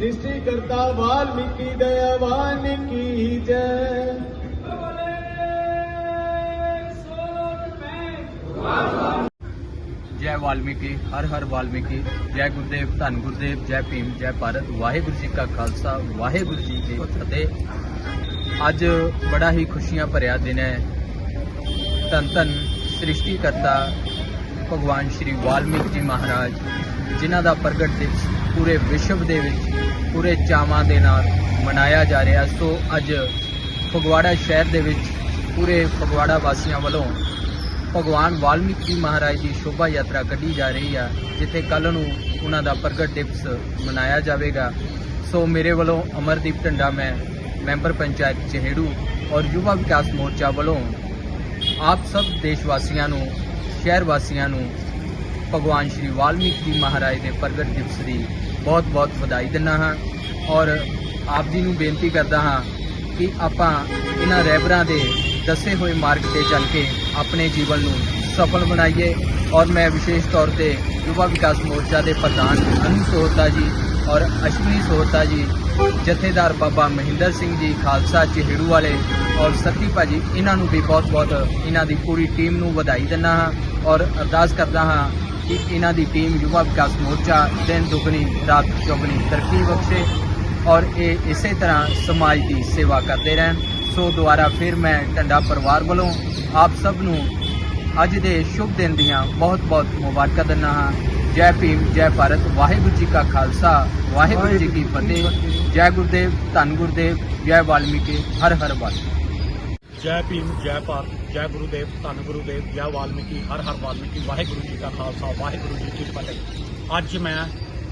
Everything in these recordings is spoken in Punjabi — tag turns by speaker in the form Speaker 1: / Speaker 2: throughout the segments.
Speaker 1: सृष्टिकर्ता वाल्मीकि दयावान की जय
Speaker 2: ਜੈ ਵਾਲਮੀਕੀ ਹਰ ਹਰ ਵਾਲਮੀਕੀ ਜੈ ਗੁਰਦੇਵ ਧੰਨ ਗੁਰਦੇਵ ਜੈ ਭੀਮ ਜੈ ਭਾਰਤ ਵਾਹਿਗੁਰੂ ਜੀ ਕਾ ਖਾਲਸਾ ਵਾਹਿਗੁਰੂ ਜੀ ਕੀ ਫਤਿਹ ਅੱਜ ਬੜਾ ਹੀ ਖੁਸ਼ੀਆਂ ਭਰਿਆ ਦਿਨ ਹੈ ਧੰਨ ਧੰਨ ਸ੍ਰਿਸ਼ਟੀਕਰਤਾ ਭਗਵਾਨ ਸ਼੍ਰੀ ਵਾਲਮੀਕ ਜੀ ਮਹਾਰਾਜ ਜਿਨ੍ਹਾਂ ਦਾ ਪ੍ਰਗਟ ਦਿਵਸ ਪੂਰੇ ਵਿਸ਼ਵ ਦੇ ਵਿੱਚ ਪੂਰੇ ਚਾਵਾਂ ਦੇ ਨਾਲ ਮਨਾਇਆ ਜਾ ਰਿਹਾ। ਸੋ ਅੱਜ ਫਗਵਾੜਾ ਸ਼ਹਿਰ ਦੇ ਵਿੱਚ ਪੂਰੇ ਫਗਵਾੜਾ ਵਾਸੀਆਂ ਵੱਲੋਂ ਭਗਵਾਨ ਵਾਲਮੀਕ ਜੀ ਮਹਾਰਾਜ ਦੀ ਸ਼ੋਭਾ ਯਾਤਰਾ ਕੱਢੀ ਜਾ ਰਹੀ ਆ, ਜਿੱਥੇ ਕੱਲ ਨੂੰ ਉਹਨਾਂ ਦਾ ਪ੍ਰਗਟ ਦਿਵਸ ਮਨਾਇਆ ਜਾਵੇਗਾ। ਸੋ ਮੇਰੇ ਵੱਲੋਂ ਅਮਰਦੀਪ ਢੰਡਾ, ਮੈਂ ਮੈਂਬਰ ਪੰਚਾਇਤ ਚਿਹੜੂ ਔਰ ਯੁਵਾ ਵਿਕਾਸ ਮੋਰਚਾ ਵੱਲੋਂ ਆਪ ਸਭ ਦੇਸ਼ ਵਾਸੀਆਂ ਨੂੰ, ਸ਼ਹਿਰ ਵਾਸੀਆਂ ਨੂੰ ਭਗਵਾਨ ਸ਼੍ਰੀ ਵਾਲਮੀਕ ਜੀ ਮਹਾਰਾਜ ਦੇ ਪ੍ਰਗਟ ਦਿਵਸ ਦੀ ਬਹੁਤ-ਬਹੁਤ ਵਧਾਈ ਦਿੰਦਾ ਹਾਂ ਔਰ ਆਪ ਜੀ ਨੂੰ ਬੇਨਤੀ ਕਰਦਾ ਹਾਂ ਕਿ ਆਪਾਂ ਇਹਨਾਂ ਰੈਬਰਾਂ ਦੇ ਦੱਸੇ ਹੋਏ ਮਾਰਗ ਤੇ ਚੱਲ ਕੇ ਆਪਣੇ ਜੀਵਨ ਨੂੰ ਸਫਲ ਬਣਾਈਏ ਔਰ ਮੈਂ ਵਿਸ਼ੇਸ਼ ਤੌਰ ਤੇ ਯੁਵਾ ਵਿਕਾਸ ਮੋਰਚਾ ਦੇ ਪ੍ਰਧਾਨ ਅਨੂ ਸੋਹਤਾ ਜੀ ਔਰ ਅਸ਼ਵਨੀ ਸੋਹਤਾ ਜੀ, ਜਥੇਦਾਰ ਬਾਬਾ ਮਹਿੰਦਰ ਸਿੰਘ ਜੀ, ਖਾਲਸਾ ਚਿਹੜੂ ਵਾਲੇ ਔਰ ਸਤੀ ਭਾਜੀ, ਇਹਨਾਂ ਨੂੰ ਵੀ ਬਹੁਤ-ਬਹੁਤ ਇਹਨਾਂ ਦੀ ਪੂਰੀ ਟੀਮ ਨੂੰ ਵਧਾਈ ਦਿੰਦਾ ਹਾਂ ਔਰ ਅਰਦਾਸ ਕਰਦਾ ਹਾਂ ਕਿ ਇਹਨਾਂ ਦੀ ਟੀਮ ਯੁਵਾ ਵਿਕਾਸ ਮੋਰਚਾ, ਦਿਨ ਦੁਗਣੀ, ਰਾਤ ਚੌਗਣੀ ਤਰੱਕੀ ਬਖਸ਼ੇ ਔਰ ਇਹ ਇਸੇ ਤਰ੍ਹਾਂ ਸਮਾਜ ਦੀ ਸੇਵਾ ਕਰਦੇ ਰਹਿਣ। ਸੋ ਦੁਬਾਰਾ ਫਿਰ ਮੈਂ ਢੰਡਾ ਪਰਿਵਾਰ ਵੱਲੋਂ ਆਪ ਸਭ ਨੂੰ ਅੱਜ ਦੇ ਸ਼ੁਭ ਦਿਨ ਦੀਆਂ ਬਹੁਤ-ਬਹੁਤ ਮੁਬਾਰਕਾਂ ਦਿੰਦਾ ਹਾਂ। ਜੈ ਭੀਮ, ਜੈ ਭਾਰਤ, ਵਾਹਿਗੁਰੂ ਜੀ ਕਾ ਖਾਲਸਾ, ਵਾਹਿਗੁਰੂ ਜੀ ਕੀ ਫਤਿਹ। ਜੈ ਗੁਰਦੇਵ, ਧੰਨ ਗੁਰਦੇਵ, ਜੈ ਵਾਲਮੀਕੀ ਹਰ ਹਰ ਵਾਲਮੀਕੀ।
Speaker 3: ਜੈ ਭੀਮ, ਜੈ ਭਾਰਤ, ਜੈ ਗੁਰੂਦੇਵ, ਧੰਨ ਗੁਰੂਦੇਵ, ਜੈ ਵਾਲਮੀਕੀ, ਹਰ ਹਰ ਵਾਲਮੀਕੀ, ਵਾਹਿਗੁਰੂ ਜੀ ਕਾ ਖਾਲਸਾ, ਵਾਹਿਗੁਰੂ ਜੀ ਕੀ ਫਤਿਹ। ਅੱਜ ਮੈਂ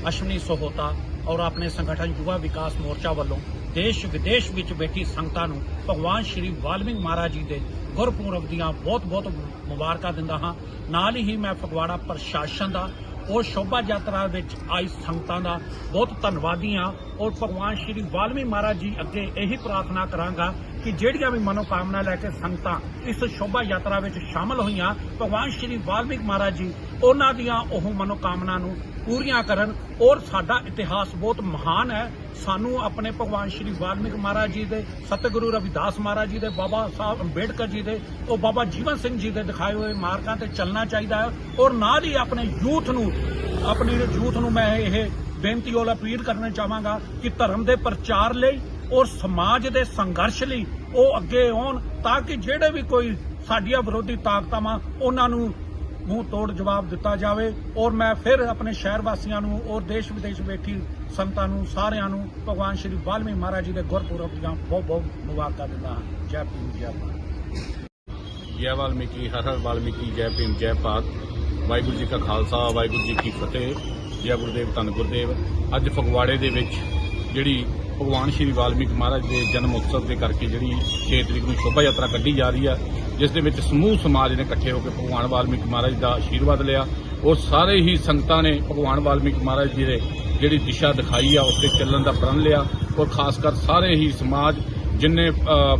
Speaker 3: ਅਸ਼ਵਨੀ ਸੋਹਤਾ ਔਰ ਆਪਣੇ ਸੰਗਠਨ ਯੁਵਾ ਵਿਕਾਸ ਮੋਰਚਾ ਵੱਲੋਂ ਦੇਸ਼ ਵਿਦੇਸ਼ ਵਿੱਚ ਬੈਠੀ ਸੰਗਤਾਂ ਨੂੰ ਭਗਵਾਨ ਸ਼੍ਰੀ ਵਾਲਮੀਕ ਮਹਾਰਾਜ ਜੀ ਦੇ ਗੁਰਪੁਰਬ ਦੀਆਂ ਬਹੁਤ-ਬਹੁਤ ਮੁਬਾਰਕਾਂ ਦਿੰਦਾ ਹਾਂ। ਨਾਲ ਹੀ ਮੈਂ ਫਗਵਾੜਾ ਪ੍ਰਸ਼ਾਸਨ ਦਾ ਉਹ ਸ਼ੋਭਾ ਯਾਤਰਾ ਵਿੱਚ ਆਈ ਸੰਗਤਾਂ ਦਾ ਬਹੁਤ ਧੰਨਵਾਦੀ ਹਾਂ ਔਰ ਭਗਵਾਨ ਸ਼੍ਰੀ ਵਾਲਮੀਕ ਮਹਾਰਾਜ ਜੀ ਅੱਗੇ ਇਹੀ ਪ੍ਰਾਰਥਨਾ ਕਰਾਂਗਾ ਕਿ ਜਿਹੜੀਆਂ ਵੀ ਮਨੋਕਾਮਨਾ ਲੈ ਕੇ ਸੰਗਤਾਂ ਇਸ ਸ਼ੋਭਾ ਯਾਤਰਾ ਵਿੱਚ ਸ਼ਾਮਲ ਹੋਈਆਂ, ਭਗਵਾਨ ਸ਼੍ਰੀ ਵਾਲਮੀਕ ਮਹਾਰਾਜ ਜੀ, ਉਹਨਾਂ ਦੀਆਂ ਉਹ ਮਨੋਕਾਮਨਾ ਨੂੰ ਪੂਰੀਆਂ ਕਰਨ, ਔਰ ਸਾਡਾ ਇਤਿਹਾਸ ਬਹੁਤ ਮਹਾਨ ਹੈ। ਸਾਨੂੰ ਆਪਣੇ ਭਗਵਾਨ ਸ਼੍ਰੀ ਵਾਲਮੀਕ ਮਹਾਰਾਜ ਜੀ ਦੇ, ਸਤਿਗੁਰੂ ਰਵਿਦਾਸ ਮਹਾਰਾਜ ਜੀ ਦੇ, ਬਾਬਾ ਸਾਹਿਬ ਅੰਬੇਡਕਰ ਜੀ ਦੇ, ਉਹ ਬਾਬਾ ਜੀਵਨ ਸਿੰਘ ਜੀ ਦੇ ਦਿਖਾਏ ਹੋਏ ਮਾਰਗਾਂ ਤੇ ਚੱਲਣਾ ਚਾਹੀਦਾ ਹੈ, ਔਰ ਨਾਲ ਹੀ ਆਪਣੇ ਯੂਥ ਨੂੰ, ਆਪਣੀ ਯੂਥ ਨੂੰ ਮੈਂ ਇਹ ਬੇਨਤੀ ਔਰ ਅਪੀਲ ਕਰਨਾ ਚਾਹਾਂਗਾ ਕਿ ਧਰਮ ਦੇ ਪ੍ਰਚਾਰ ਲਈ ਔਰ ਸਮਾਜ ਦੇ ਸੰਘਰਸ਼ ਲਈ ਉਹ ਅੱਗੇ ਆਉਣ ਤਾਂ ਕਿ ਜਿਹੜੇ ਵੀ ਕੋਈ ਸਾਡੀਆਂ ਵਿਰੋਧੀ ਤਾਕਤਾਂ ਉਹਨਾਂ ਨੂੰ ਮੂੰਹ ਤੋੜ ਜਵਾਬ ਦਿੱਤਾ ਜਾਵੇ। ਔਰ ਮੈਂ ਫਿਰ ਆਪਣੇ ਸ਼ਹਿਰ ਵਾਸੀਆਂ ਨੂੰ ਔਰ ਦੇਸ਼ ਵਿਦੇਸ਼ ਬੈਠੀ ਸੰਤਾਂ ਨੂੰ, ਸਾਰਿਆਂ ਨੂੰ ਭਗਵਾਨ ਸ਼੍ਰੀ ਵਾਲਮੀ ਮਹਾਰਾਜ ਜੀ ਦੇ ਗੁਰਪੁਰਬ ਦੀਆਂ ਬਹੁਤ ਬਹੁਤ ਮੁਬਾਰਕਾਂ ਦਿੰਦਾ ਹਾਂ। ਜੈ ਭੀਮ, ਜੈ ਭਾਰਤ।
Speaker 4: ਜੈ ਵਾਲਮੀਕੀ, ਹਰ ਹਰ ਵਾਲਮੀਕੀ, ਜੈ ਭੀਮ, ਜੈ ਭਾਰਤ। ਵਾਹਿਗੁਰੂ ਜੀ ਕਾ ਖਾਲਸਾ, ਵਾਹਿਗੁਰੂ ਜੀ ਕੀ ਫਤਿਹ। ਜੈ ਗੁਰਦੇਵ, ਧੰਨ ਗੁਰਦੇਵ। ਅੱਜ ਫਗਵਾੜੇ ਦੇ ਵਿੱਚ ਜਿਹੜੀ ਭਗਵਾਨ ਸ਼੍ਰੀ ਵਾਲਮੀਕ ਮਹਾਰਾਜ ਦੇ ਜਨਮ ਉਤਸਵ ਦੇ ਕਰਕੇ ਜਿਹੜੀ 6 ਤਰੀਕ ਨੂੰ ਸ਼ੋਭਾ ਯਾਤਰਾ ਕੱਢੀ ਜਾ ਰਹੀ ਆ, ਜਿਸ ਦੇ ਵਿੱਚ ਸਮੂਹ ਸਮਾਜ ਨੇ ਇਕੱਠੇ ਹੋ ਕੇ ਭਗਵਾਨ ਵਾਲਮੀਕ ਮਹਾਰਾਜ ਦਾ ਆਸ਼ੀਰਵਾਦ ਲਿਆ। ਉਹ ਸਾਰੇ ਹੀ ਸੰਗਤਾਂ ਨੇ ਭਗਵਾਨ ਵਾਲਮੀਕ ਮਹਾਰਾਜ ਜੀ ਦੇ ਜਿਹੜੀ ਦਿਸ਼ਾ ਦਿਖਾਈ ਆ ਉਸ ਤੇ ਚੱਲਣ ਦਾ ਪ੍ਰਣ ਲਿਆ। ਔਰ ਖਾਸ ਕਰ ਸਾਰੇ ਹੀ ਸਮਾਜ ਜਿਨਨੇ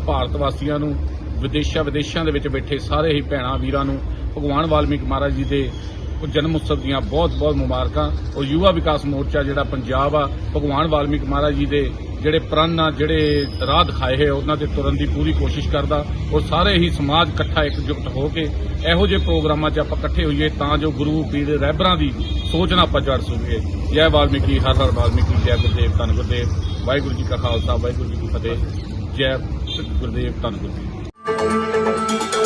Speaker 4: ਭਾਰਤ ਵਾਸੀਆਂ ਨੂੰ ਵਿਦੇਸ਼ਾਂ ਵਿਦੇਸ਼ਾਂ ਦੇ ਵਿੱਚ ਬੈਠੇ ਸਾਰੇ ਹੀ ਭੈਣਾਂ ਵੀਰਾਂ ਨੂੰ, ਭਗਵਾਨ ਵਾਲਮੀਕ ਮਹਾਰਾਜ ਜੀ ਦੇ ਜਨਮ ਉਤਸਵ ਦੀਆਂ ਬਹੁਤ-ਬਹੁਤ ਮੁਬਾਰਕਾਂ। ਔਰ ਯੁਵਾ ਵਿਕਾਸ ਮੋਰਚਾ ਜਿਹੜਾ ਪੰਜਾਬ ਆ, ਭਗਵਾਨ ਵਾਲਮੀਕ ਮਹਾਰਾਜ ਜੀ ਦੇ ਜਿਹੜੇ ਪ੍ਰਣ ਆ, ਜਿਹੜੇ ਰਾਹ ਦਿਖਾਏ ਹੈ ਉਹਨਾਂ ਤੇ ਤੁਰਨ ਦੀ ਪੂਰੀ ਕੋਸ਼ਿਸ਼ ਕਰਦਾ। ਔਰ ਸਾਰੇ ਹੀ ਸਮਾਜ ਇਕੱਠਾ ਇਕਜੁੱਟ ਹੋ ਕੇ ਇਹੋ ਜਿਹੇ ਪ੍ਰੋਗਰਾਮਾਂ 'ਚ ਆਪਾਂ ਇਕੱਠੇ ਹੋਈਏ ਤਾਂ ਜੋ ਗੁਰੂ, ਪੀਰ ਰਹਿਬਰਾਂ ਦੀ ਸੋਚ ਨਾ ਆਪਾਂ ਜੜ ਸਕੀਏ। ਜੈ ਵਾਲਮੀਕੀ, ਹਰ ਹਰ ਵਾਲਮੀਕੀ, ਜੈ ਗੁਰਦੇਵ, ਧੰਨ ਗੁਰਦੇਵ। ਵਾਹਿਗੁਰੂ ਜੀ ਕਾ ਖਾਲਸਾ, ਵਾਹਿਗੁਰੂ ਜੀ ਕੀ ਫਤਿਹ। ਜੈ ਗੁਰਦੇਵ, ਧੰਨ ਗੁਰਦੇਵ।